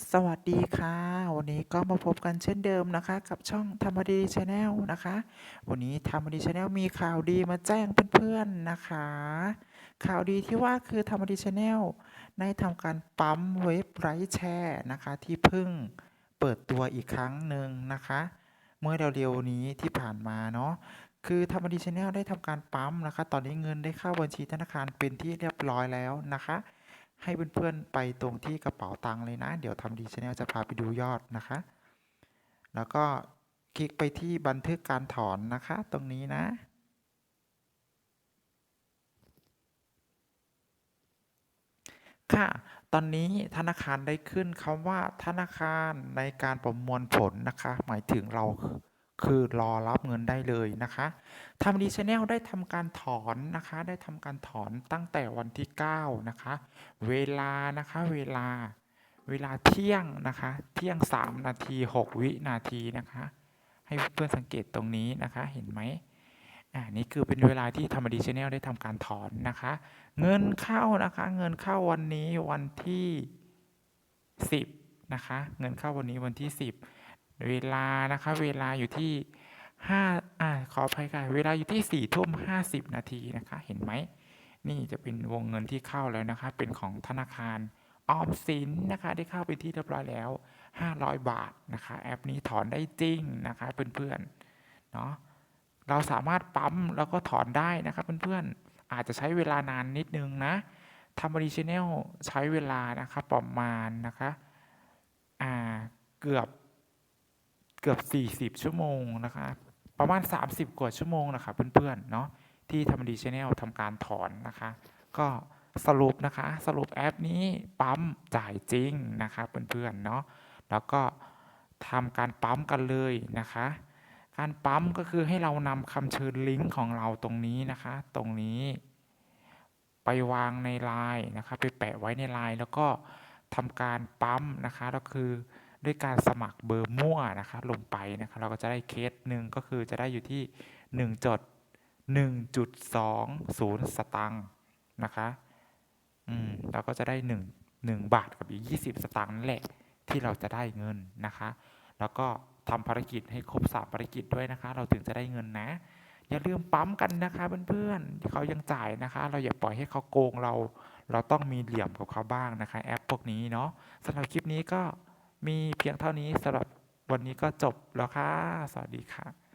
สวัสดีค่ะ วันนี้ก็มาพบกันเช่นเดิมนะคะ กับช่องธรรมดีชาแนลนะคะ วันนี้ธรรมดีชาแนลมีข่าวดีมาแจ้งเพื่อนๆนะคะ ข่าวดีที่ว่าคือธรรมดีชาแนลได้ทำการปั๊มเว็บไร้แชร์นะคะ ที่เพิ่งเปิดตัวอีกครั้งหนึ่งนะคะ เมื่อเร็วๆนี้ที่ผ่านมาเนาะคือธรรมดีชาแนลได้ทำการปั๊มนะคะ ตอนนี้เงินได้เข้าบัญชีธนาคารเป็นที่เรียบร้อยแล้วนะคะ ให้เพื่อนๆไปตรงที่กระเป๋าตังค์เลยนะ เดี๋ยวทำดีชาแนลจะพาไปดูยอดนะคะ แล้วก็คลิกไปที่บันทึกการถอนนะคะ ตรงนี้นะ ค่ะ ตอนนี้ธนาคารได้ขึ้นคำว่าธนาคารในการประมวลผลนะคะ หมายถึงเรา คือรอรับเงินได้เลยนะคะทำดีชาแนลได้ทำการถอนนะคะ ได้ทำการถอนตั้งแต่วันที่ 9 นะคะ เวลานะคะเวลาเวลาเที่ยงนะคะ เที่ยง 3 นาที 6 วินาทีนะคะ ให้เพื่อนสังเกตตรงนี้นะคะ เห็นไหมอ่านี่คือเป็นเวลาที่ธรรมดีชาแนลได้ทำการถอนนะคะ เงินเข้านะคะ เงินเข้าวันนี้วันที่ 10 นะคะ เงินเข้าวันนี้วันที่ 10 เวลานะคะเวลาอยู่ที่5อ่าขออภัยค่ะเวลาอยู่ที่4ทุ่ม50นาทีนะคะเห็นไหมนี่จะเป็นวงเงินที่เข้าแล้วนะคะเป็นของธนาคารออมสินนะคะได้เข้าไปที่เรียบร้อยแล้ว 500 บาทนะคะแอปนี้ถอนได้จริงนะคะเพื่อนๆเนาะเราสามารถปั๊มแล้วก็ถอนได้นะครับเพื่อนๆอาจจะใช้เวลานานนิดนึงนะทำบริชแนลใช้เวลานะคะประมาณนะคะอ่าเกือบ เกือบ 40 ชั่วโมงนะคะประมาณ 30 กว่าชั่วโมงนะคะเพื่อนๆเนาะที่ทำดีชแนลทำการถอนนะคะ ก็สรุปนะคะสรุปแอปนี้ปั๊มจ่ายจริงนะคะเพื่อนๆเนาะแล้วก็ทำการปั๊มกันเลยนะคะ การปั๊มก็คือให้เรานำคำเชิญลิงก์ของเราตรงนี้นะคะ ตรงนี้ ไปวางในไลน์นะคะไปแปะไว้ในไลน์แล้วก็ทำการปั๊มนะคะก็คือ ด้วยการสมัครเบอร์มั่วนะคะลงไปนะคะเราก็จะได้เคสหนึ่งก็คือจะได้อยู่ที่1จด1.20 สตังค์นะคะอืมเราก็จะได้ 1 1 บาทกับอีก 20 สตางค์นั่นแหละที่เราจะได้เงินนะคะ แล้วก็ทำภารกิจให้ครบสามภารกิจด้วยนะคะ เราถึงจะได้เงินนะ อย่าลืมปั๊มกันนะคะเพื่อนๆเขายังจ่ายนะคะ เราอย่าปล่อยให้เขาโกงเรา เราต้องมีเหลี่ยมกับเขาบ้างนะคะ แอปพวกนี้เนาะสำหรับคลิปนี้ก็ มีเพียงเท่านี้สำหรับวันนี้ก็จบแล้วค่ะ สวัสดีค่ะ